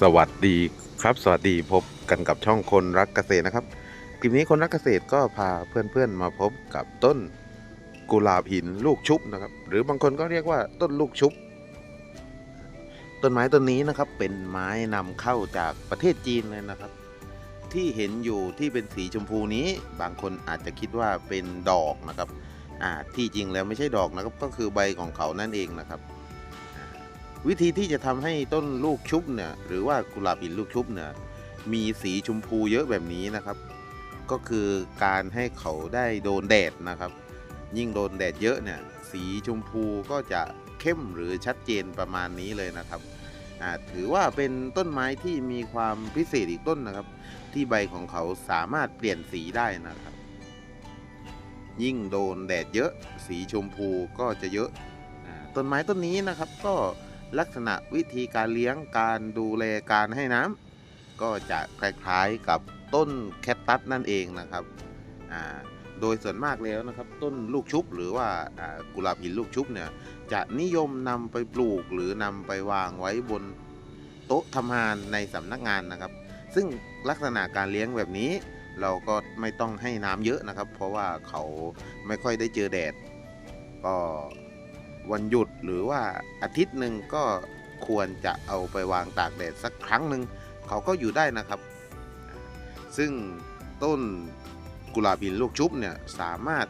สวัสดีครับสวัสดีพบกันกับช่องคนรักเกษตรนะครับคลิปนี้คนรักเกษตรก็พาเพื่อนๆมาพบกับต้นกุหลาบหินลูกชุบนะครับ หรือบางคนก็เรียกว่าต้นลูกชุบ ต้นไม้ต้นนี้นะครับเป็นไม้นำเข้าจากประเทศจีนเลยนะครับ ที่เห็นอยู่ที่เป็นสีชมพูนี้ บางคนอาจจะคิดว่าเป็นดอกนะครับอ่าที่จริงแล้วไม่ใช่ดอกนะครับก็คือใบของเขานั่นเองนะครับ วิธีที่จะทำให้ต้นลูกชุบเนี่ยหรือว่ากุหลาบหินลูกชุบเนี่ยมีสีชมพูเยอะแบบนี้นะครับ ก็คือการให้เขาได้โดนแดดนะครับ ยิ่งโดนแดดเยอะเนี่ยสีชมพูก็จะเข้มหรือชัดเจนประมาณนี้เลยนะครับถือว่าเป็นต้นไม้ที่มีความพิเศษอีกต้นนะครับ ที่ใบของเขาสามารถเปลี่ยนสีได้นะครับ ยิ่งโดนแดดเยอะ สีชมพูก็จะเยอะต้นไม้ต้นนี้นะครับ ก็ ลักษณะวิธีการเลี้ยงการดูแลการให้น้ำก็จะคล้ายๆกับต้นแคคตัสนั่นเองนะครับโดยส่วนมากแล้วนะครับ ต้นลูกชุบหรือว่าอ่ากุหลาบหินลูกชุบเนี่ยจะนิยมนำไปปลูกหรือนำไปวางไว้บนโต๊ะทำงานในสำนักงานนะครับ ซึ่งลักษณะการเลี้ยงแบบนี้ เราก็ไม่ต้องให้น้ำเยอะนะครับ เพราะว่าเขาไม่ค่อยได้เจอแดดก็ วันหยุดหรือว่าอาทิตย์หนึ่งก็ควรจะเอาไปวางตากแดดสักครั้งหนึ่งเขาก็อยู่ได้นะครับ ซึ่งต้นกุหลาบหินลูกชุบเนี่ยสามารถ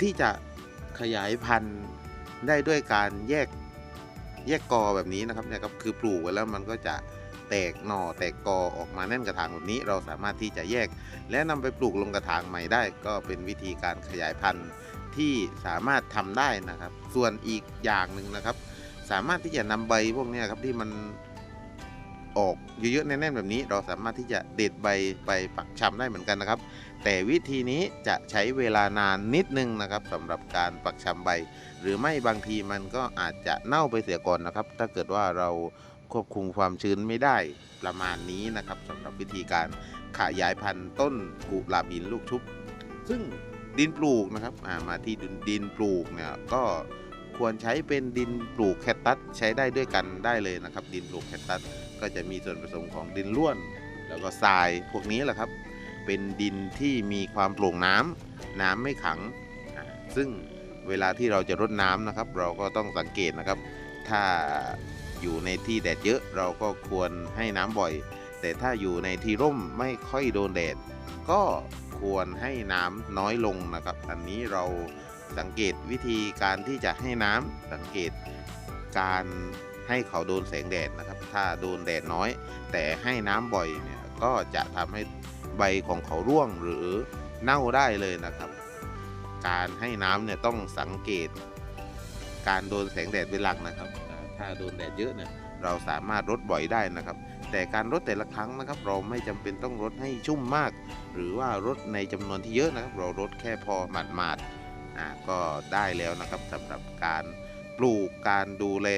ที่จะขยายพันธุ์ได้ด้วยการแยกแยกกอแบบนี้นะครับเนี่ยครับคือปลูกไว้แล้วมันก็จะแตกหน่อแตกกอออกมาแน่นกระถางแบบนี้ เราสามารถที่จะแยก และนำไปปลูกลงกระถางใหม่ได้ ก็เป็นวิธีการขยายพันธุ์ ที่สามารถทำได้นะครับ ส่วนอีกอย่างหนึ่งนะครับ สามารถที่จะนำใบพวกนี้ครับที่มันออกเยอะๆแน่นๆแบบนี้ เราสามารถที่จะเด็ดใบไปปักชำได้เหมือนกันนะครับ แต่วิธีนี้จะใช้เวลานานนิดนึงนะครับสำหรับการปักชำใบ หรือไม่บางทีมันก็อาจจะเน่าไปเสียก่อนนะครับ ถ้าเกิดว่าเราควบคุมความชื้นไม่ได้ประมาณนี้นะครับสำหรับวิธีการขยายพันธุ์ต้นกุหลาบหินลูกชุบ ซึ่ง ดินปลูกนะครับมาที่ดินดินปลูกเนี่ยก็ควรใช้เป็นดินปลูกแคคตัสใช้ได้ด้วยกันได้เลยนะครับ ดินปลูกแคคตัสก็จะมีส่วนผสมของดินร่วน แล้วก็ทรายพวกนี้แหละครับ เป็นดินที่มีความโปร่งน้ำน้ำไม่ขัง ซึ่งเวลาที่เราจะรดน้ำนะครับ เราก็ต้องสังเกตนะครับ ถ้าอยู่ในที่แดดเยอะเราก็ควรให้น้ำบ่อย แต่ถ้าอยู่ในที่ร่มไม่ค่อยโดนแดด ก็ควรให้น้ำน้อยลงนะครับ อันนี้เราสังเกตวิธีการที่จะให้น้ำสังเกตการให้เขาโดนแสงแดดนะครับ ถ้าโดนแดดน้อย แต่ให้น้ำบ่อยเนี่ยก็จะทำให้ใบของเขาร่วงหรือเน่าได้เลยนะครับ การให้น้ำเนี่ยต้องสังเกต การโดนแสงแดดเป็นหลักนะครับ ถ้าโดนแดดเยอะเนี่ยเราสามารถรดบ่อยได้นะครับ แต่การรดแต่ละครั้งนะครับ เราไม่จำเป็นต้องรดให้ชุ่มมาก หรือว่ารดในจำนวนที่เยอะนะครับ เรารดแค่พอหมาดๆอ่าก็ได้แล้วนะครับสำหรับการปลูกการดูแล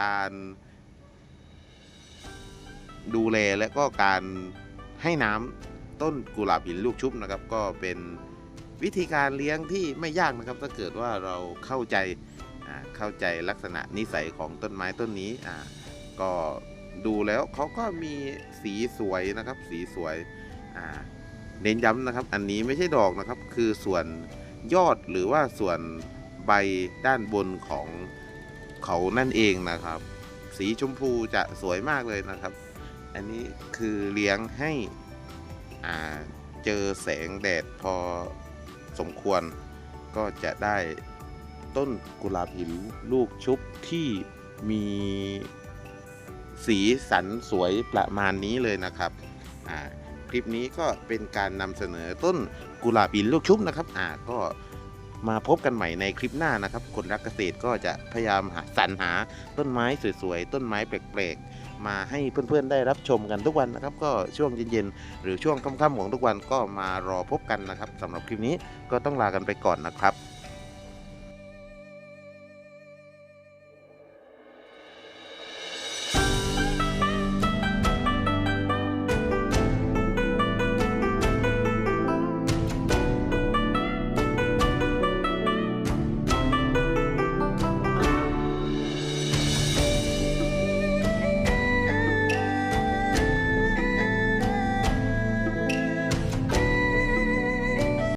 การ ดูแลและก็การให้น้ำต้นกุหลาบหินลูกชุบนะครับ ก็เป็นวิธีการเลี้ยงที่ไม่ยากนะครับ ถ้าเกิดว่าเราเข้าใจเข้าใจลักษณะนิสัยของต้นไม้ต้นนี้ก็ ดูแล้วเขาก็มีสีสวยนะครับ สีสวยอ่าเน้นย้ำนะครับ อันนี้ไม่ใช่ดอกนะครับ คือส่วนยอดหรือว่าส่วนใบด้านบนของเขานั่นเองนะครับ สีชมพูจะสวยมากเลยนะครับ อันนี้คือเลี้ยงให้อ่าเจอแสงแดดพอสมควร ก็จะได้ต้นกุหลาบหินลูกชุบที่มี สีสันสวยประมาณนี้เลยนะครับคลิปนี้ก็เป็นการนำเสนอต้นกุหลาบหินลูกชุบนะครับก็มาพบกันใหม่ในคลิปหน้านะครับ คนรักเกษตรก็จะพยายามหาสรรหาต้นไม้สวยๆ ต้นไม้แปลกๆ มาให้เพื่อนๆได้รับชมกันทุกวันนะครับ ก็ช่วงเย็นๆ หรือช่วงค่ำๆของทุกวันก็มารอพบกันนะครับสำหรับคลิปนี้ก็ต้องลากันไปก่อนนะครับ